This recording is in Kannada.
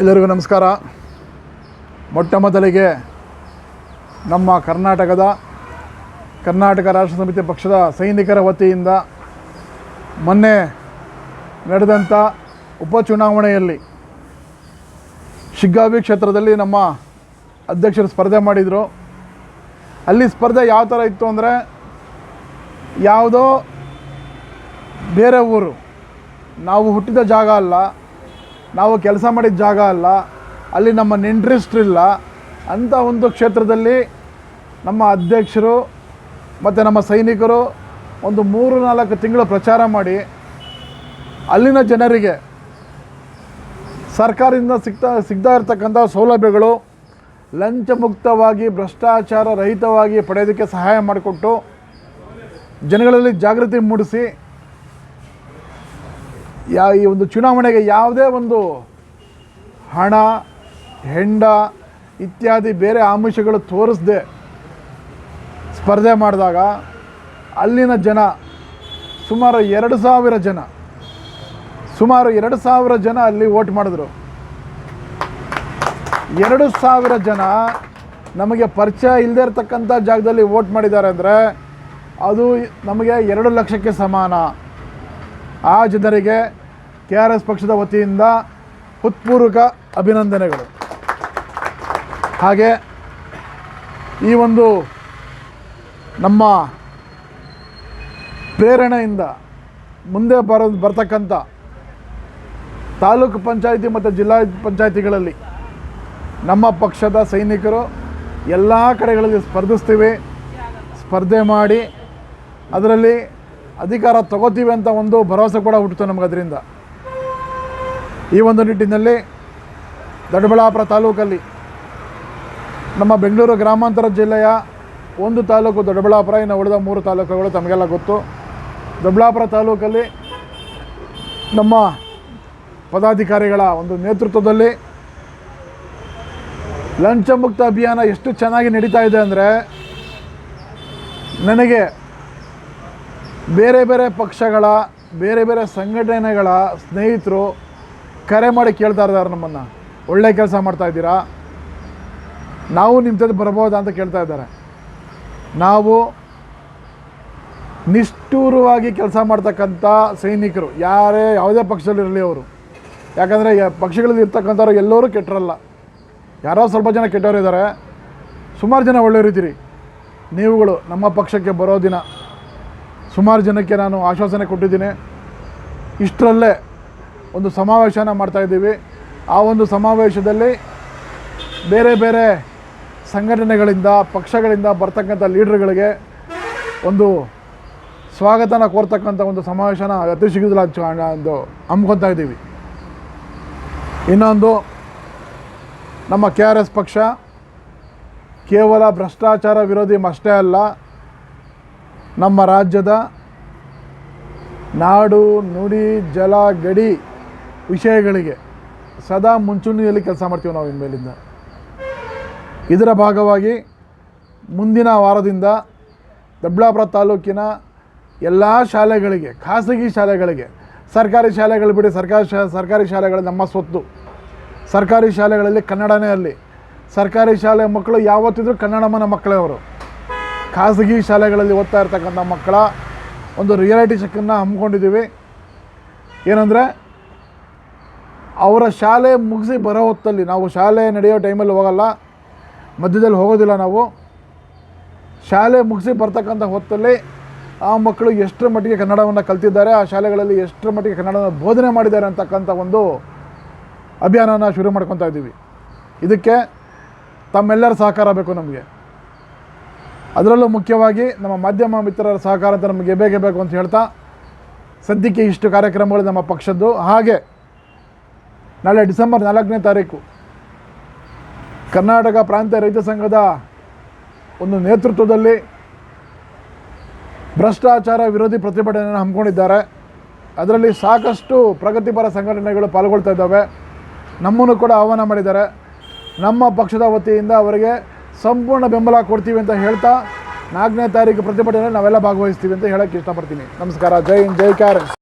ಎಲ್ಲರಿಗೂ ನಮಸ್ಕಾರ. ಮೊಟ್ಟ ಮೊದಲಿಗೆ ನಮ್ಮ ಕರ್ನಾಟಕದ ಕರ್ನಾಟಕ ರಾಷ್ಟ್ರ ಸಮಿತಿ ಪಕ್ಷದ ಸೈನಿಕರ ವತಿಯಿಂದ ಮೊನ್ನೆ ನಡೆದಂಥ ಉಪಚುನಾವಣೆಯಲ್ಲಿ ಶಿಗ್ಗಾವಿ ಕ್ಷೇತ್ರದಲ್ಲಿ ನಮ್ಮ ಅಧ್ಯಕ್ಷರು ಸ್ಪರ್ಧೆ ಮಾಡಿದರು. ಅಲ್ಲಿ ಸ್ಪರ್ಧೆ ಯಾವ ಥರ ಇತ್ತು ಅಂದರೆ ಯಾವುದೋ ಬೇರೆ ಊರು, ನಾವು ಹುಟ್ಟಿದ ಜಾಗ ಅಲ್ಲ ನಾವು ಕೆಲಸ ಮಾಡಿದ ಜಾಗ ಅಲ್ಲ, ಅಲ್ಲಿ ನಮ್ಮ ನೆಂಟ್ರಿಸ್ಟ್ರಿಲ್ಲ ಅಂಥ ಒಂದು ಕ್ಷೇತ್ರದಲ್ಲಿ ನಮ್ಮ ಅಧ್ಯಕ್ಷರು ಮತ್ತು ನಮ್ಮ ಸೈನಿಕರು ಒಂದು ಮೂರು ನಾಲ್ಕು ತಿಂಗಳು ಪ್ರಚಾರ ಮಾಡಿ ಅಲ್ಲಿನ ಜನರಿಗೆ ಸರ್ಕಾರದಿಂದ ಸಿಗ್ತಾ ಸಿಗ್ತಾ ಇರತಕ್ಕಂಥ ಸೌಲಭ್ಯಗಳು ಲಂಚ ಮುಕ್ತವಾಗಿ ಭ್ರಷ್ಟಾಚಾರ ರಹಿತವಾಗಿ ಪಡೆಯೋದಕ್ಕೆ ಸಹಾಯ ಮಾಡಿಕೊಟ್ಟು ಜನಗಳಲ್ಲಿ ಜಾಗೃತಿ ಮೂಡಿಸಿ ಯಾ ಈ ಒಂದು ಚುನಾವಣೆಗೆ ಯಾವುದೇ ಒಂದು ಹಣ, ಹೆಂಡ ಇತ್ಯಾದಿ ಬೇರೆ ಆಮಿಷಗಳು ತೋರಿಸದೆ ಸ್ಪರ್ಧೆ ಮಾಡಿದಾಗ ಅಲ್ಲಿನ ಜನ ಸುಮಾರು ಎರಡು ಸಾವಿರ ಜನ, ಸುಮಾರು ಎರಡು ಸಾವಿರ ಜನ ಅಲ್ಲಿ ವೋಟ್ ಮಾಡಿದ್ರು. ಎರಡು ಸಾವಿರ ಜನ ನಮಗೆ ಪರಿಚಯ ಇಲ್ಲದೇ ಇರತಕ್ಕಂಥ ಜಾಗದಲ್ಲಿ ವೋಟ್ ಮಾಡಿದ್ದಾರೆ ಅಂದರೆ ಅದು ನಮಗೆ ಎರಡು ಲಕ್ಷಕ್ಕೆ ಸಮಾನ. ಆ ಜನರಿಗೆ ಕೆ ಆರ್ ಎಸ್ ಪಕ್ಷದ ವತಿಯಿಂದ ಹೃತ್ಪೂರ್ವಕ ಅಭಿನಂದನೆಗಳು. ಹಾಗೆ ಈ ಒಂದು ನಮ್ಮ ಪ್ರೇರಣೆಯಿಂದ ಮುಂದೆ ಬರೋ, ಬರ್ತಕ್ಕಂಥ ತಾಲೂಕು ಪಂಚಾಯಿತಿ ಮತ್ತು ಜಿಲ್ಲಾ ಪಂಚಾಯಿತಿಗಳಲ್ಲಿ ನಮ್ಮ ಪಕ್ಷದ ಸೈನಿಕರು ಎಲ್ಲ ಕಡೆಗಳಲ್ಲಿ ಸ್ಪರ್ಧಿಸ್ತೀವಿ, ಸ್ಪರ್ಧೆ ಮಾಡಿ, ಅದರಲ್ಲಿ ಅಧಿಕಾರ ತಗೋತೀವಿ ಅಂತ ಒಂದು ಭರವಸೆ ಕೂಡ ಹುಟ್ಟಿತು ನಮಗೆ ಅದರಿಂದ. ಈ ಒಂದು ನಿಟ್ಟಿನಲ್ಲಿ ದೊಡ್ಡಬಳ್ಳಾಪುರ ತಾಲೂಕಲ್ಲಿ ನಮ್ಮ ಬೆಂಗಳೂರು ಗ್ರಾಮಾಂತರ ಜಿಲ್ಲೆಯ ಒಂದು ತಾಲೂಕು ದೊಡ್ಡಬಳ್ಳಾಪುರ, ಇನ್ನು ಉಳಿದ ಮೂರು ತಾಲೂಕುಗಳು ತಮಗೆಲ್ಲ ಗೊತ್ತು. ದೊಡ್ಡಬಳ್ಳಾಪುರ ತಾಲೂಕಲ್ಲಿ ನಮ್ಮ ಪದಾಧಿಕಾರಿಗಳ ಒಂದು ನೇತೃತ್ವದಲ್ಲಿ ಲಂಚ ಮುಕ್ತ ಅಭಿಯಾನ ಎಷ್ಟು ಚೆನ್ನಾಗಿ ನಡೀತಾ ಇದೆ ಅಂದರೆ ನನಗೆ ಬೇರೆ ಬೇರೆ ಪಕ್ಷಗಳ, ಬೇರೆ ಬೇರೆ ಸಂಘಟನೆಗಳ ಸ್ನೇಹಿತರು ಕರೆ ಮಾಡಿ ಕೇಳ್ತಾ ಇದ್ದಾರೆ ನಮ್ಮನ್ನು? ಒಳ್ಳೆ ಕೆಲಸ ಮಾಡ್ತಾ ಇದ್ದೀರಾ? ನಾವು ನಿಮ್ಮ ಜೊತೆ ಬರ್ಬೋದಾ ಅಂತ ಕೇಳ್ತಾ ಇದ್ದಾರೆ. ನಾವು ನಿಷ್ಠೂರವಾಗಿ ಕೆಲಸ ಮಾಡ್ತಕ್ಕಂಥ ಸೈನಿಕರು. ಯಾರೇ ಯಾವುದೇ ಪಕ್ಷದಲ್ಲಿರಲಿ ಅವರು. ಯಾಕಂದರೆ ಪಕ್ಷಗಳಲ್ಲಿ ಇರ್ತಕ್ಕಂಥವ್ರು ಎಲ್ಲರೂ ಕೆಟ್ಟರಲ್ಲ. ಯಾರೋ ಸ್ವಲ್ಪ ಜನ ಕೆಟ್ಟವರು ಇದ್ದಾರೆ. ಸುಮಾರು ಜನ ಒಳ್ಳೆಯವರಿದ್ದೀರಿ ನೀವುಗಳು ನಮ್ಮ ಪಕ್ಷಕ್ಕೆ ಬರೋ ದಿನ. ಸುಮಾರು ಜನಕ್ಕೆ ನಾನು ಆಶ್ವಾಸನೆ ಕೊಟ್ಟಿದ್ದೀನಿ. ಇಷ್ಟರಲ್ಲೇ ಒಂದು ಸಮಾವೇಶನ ಮಾಡ್ತಾಯಿದ್ದೀವಿ ಆ ಒಂದು ಸಮಾವೇಶದಲ್ಲಿ ಬೇರೆ ಬೇರೆ ಸಂಘಟನೆಗಳಿಂದ, ಪಕ್ಷಗಳಿಂದ ಬರ್ತಕ್ಕಂಥ ಲೀಡ್ರ್ಗಳಿಗೆ ಒಂದು ಸ್ವಾಗತನ ಕೋರ್ತಕ್ಕಂಥ ಒಂದು ಸಮಾವೇಶನ ಅತಿ ಶೀಘ್ರದಲ್ಲಿ ಒಂದು ಹಮ್ಕೊತಾ ಇದ್ದೀವಿ. ಇನ್ನೊಂದು ನಮ್ಮ ಕೆ ಆರ್ ಎಸ್ ಪಕ್ಷ ಕೇವಲ ಭ್ರಷ್ಟಾಚಾರ ವಿರೋಧಿ ಅಷ್ಟೇ ಅಲ್ಲ, ನಮ್ಮ ರಾಜ್ಯದ ನಾಡು, ನುಡಿ, ಜಲ, ಗಡಿ ವಿಷಯಗಳಿಗೆ ಸದಾ ಮುಂಚೂಣಿಯಲ್ಲಿ ಕೆಲಸ ಮಾಡ್ತೀವಿ ನಾವು ಇನ್ಮೇಲಿಂದ. ಇದರ ಭಾಗವಾಗಿ ಮುಂದಿನ ವಾರದಿಂದ ದೊಡ್ಡಬಳ್ಳಾಪುರ ತಾಲೂಕಿನ ಎಲ್ಲ ಶಾಲೆಗಳಿಗೆ, ಖಾಸಗಿ ಶಾಲೆಗಳಿಗೆ, ಸರ್ಕಾರಿ ಶಾಲೆಗಳು ಬಿಡಿ, ಸರ್ಕಾರಿ ಶಾ, ಸರ್ಕಾರಿ ಶಾಲೆಗಳು ನಮ್ಮ ಸ್ವತ್ತು ಸರ್ಕಾರಿ ಶಾಲೆಗಳಲ್ಲಿ ಕನ್ನಡನೇ ಅಲ್ಲಿ. ಸರ್ಕಾರಿ ಶಾಲೆ ಮಕ್ಕಳು ಯಾವತ್ತಿದ್ರೂ ಕನ್ನಡಮ್ಮನ ಮಕ್ಕಳೇ ಅವರು. ಖಾಸಗಿ ಶಾಲೆಗಳಲ್ಲಿ ಓದ್ತಾ ಇರ್ತಕ್ಕಂಥ ಮಕ್ಕಳ ಒಂದು ರಿಯಾಲಿಟಿ ಚೆಕ್ಕನ್ನು ಹಮ್ಮಿಕೊಂಡಿದ್ದೀವಿ. ಏನಂದರೆ ಅವರ ಶಾಲೆ ಮುಗಿಸಿ ಬರೋ ಹೊತ್ತಲ್ಲಿ, ನಾವು ಶಾಲೆ ನಡೆಯೋ ಟೈಮಲ್ಲಿ ಹೋಗಲ್ಲ, ಮಧ್ಯದಲ್ಲಿ ಹೋಗೋದಿಲ್ಲ ನಾವು. ಶಾಲೆ ಮುಗಿಸಿ ಬರ್ತಕ್ಕಂಥ ಹೊತ್ತಲ್ಲಿ ಆ ಮಕ್ಕಳು ಎಷ್ಟರ ಮಟ್ಟಿಗೆ ಕನ್ನಡವನ್ನು ಕಲ್ತಿದ್ದಾರೆ, ಆ ಶಾಲೆಗಳಲ್ಲಿ ಎಷ್ಟರ ಮಟ್ಟಿಗೆ ಕನ್ನಡವನ್ನು ಬೋಧನೆ ಮಾಡಿದ್ದಾರೆ ಅಂತಕ್ಕಂಥ ಒಂದು ಅಭಿಯಾನನ ಶುರು ಮಾಡ್ಕೊತಾ ಇದ್ದೀವಿ. ಇದಕ್ಕೆ ತಮ್ಮೆಲ್ಲರ ಸಹಕಾರ ಬೇಕು ನಮಗೆ. ಅದರಲ್ಲೂ ಮುಖ್ಯವಾಗಿ ನಮ್ಮ ಮಾಧ್ಯಮ ಮಿತ್ರರ ಸಹಕಾರ ಅಂತ ನಮಗೆ ಬೇಕೇ ಬೇಕು ಅಂತ ಹೇಳ್ತಾ, ಸದ್ಯಕ್ಕೆ ಇಷ್ಟು ಕಾರ್ಯಕ್ರಮಗಳು ನಮ್ಮ ಪಕ್ಷದ್ದು. ಹಾಗೆ ನಾಳೆ ಡಿಸೆಂಬರ್ ನಾಲ್ಕನೇ ತಾರೀಕು ಕರ್ನಾಟಕ ಪ್ರಾಂತ್ಯ ರೈತ ಸಂಘದ ಒಂದು ನೇತೃತ್ವದಲ್ಲಿ ಭ್ರಷ್ಟಾಚಾರ ವಿರೋಧಿ ಪ್ರತಿಭಟನೆಯನ್ನು ಹಮ್ಮಿಕೊಂಡಿದ್ದಾರೆ. ಅದರಲ್ಲಿ ಸಾಕಷ್ಟು ಪ್ರಗತಿಪರ ಸಂಘಟನೆಗಳು ಪಾಲ್ಗೊಳ್ತಾ ಇದ್ದಾವೆ. ನಮ್ಮನ್ನು ಕೂಡ ಆಹ್ವಾನ ಮಾಡಿದ್ದಾರೆ. ನಮ್ಮ ಪಕ್ಷದ ವತಿಯಿಂದ ಅವರಿಗೆ ಸಂಪೂರ್ಣ ಬೆಂಬಲ ಕೊಡ್ತೀವಿ ಅಂತ ಹೇಳ್ತಾ ನಾಲ್ಕನೇ ತಾರೀಕು ಪ್ರತಿಭಟನೆ ನಾವೆಲ್ಲ ಭಾಗವಹಿಸ್ತೀವಿ ಅಂತ ಹೇಳೋಕ್ಕೆ ಇಷ್ಟಪಡ್ತೀನಿ. ನಮಸ್ಕಾರ. ಜೈ ಹಿಂದ್, ಜೈ ಕ್ಯಾರ್.